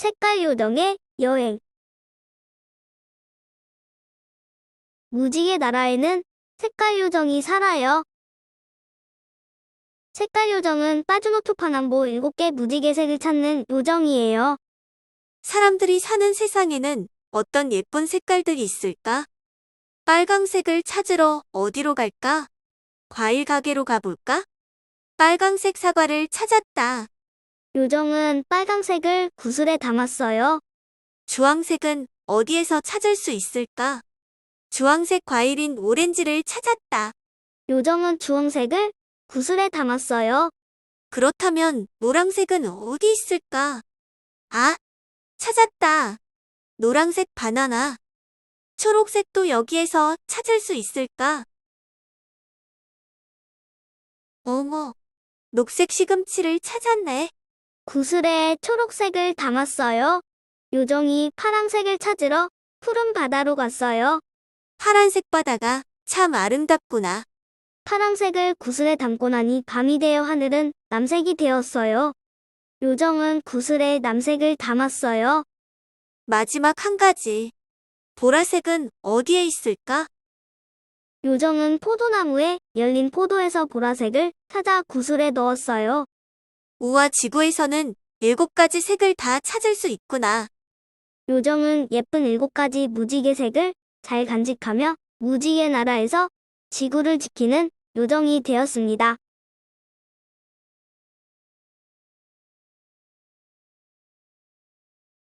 색깔 요정의 여행 무지개 나라에는 색깔 요정이 살아요. 색깔 요정은 빠주노토 파남보 7개 무지개색을 찾는 요정이에요. 사람들이 사는 세상에는 어떤 예쁜 색깔들이 있을까? 빨강색을 찾으러 어디로 갈까? 과일 가게로 가볼까? 빨강색 사과를 찾았다. 요정은 빨강색을 구슬에 담았어요. 주황색은 어디에서 찾을 수 있을까? 주황색 과일인 오렌지를 찾았다. 요정은 주황색을 구슬에 담았어요. 그렇다면 노랑색은 어디 있을까? 아, 찾았다. 노랑색 바나나. 초록색도 여기에서 찾을 수 있을까? 어머, 녹색 시금치를 찾았네. 구슬에 초록색을 담았어요. 요정이 파란색을 찾으러 푸른 바다로 갔어요. 파란색 바다가 참 아름답구나. 파란색을 구슬에 담고 나니 밤이 되어 하늘은 남색이 되었어요. 요정은 구슬에 남색을 담았어요. 마지막 한 가지. 보라색은 어디에 있을까? 요정은 포도나무에 열린 포도에서 보라색을 찾아 구슬에 넣었어요. 우와 지구에서는 일곱 가지 색을 다 찾을 수 있구나. 요정은 예쁜 일곱 가지 무지개 색을 잘 간직하며 무지개 나라에서 지구를 지키는 요정이 되었습니다.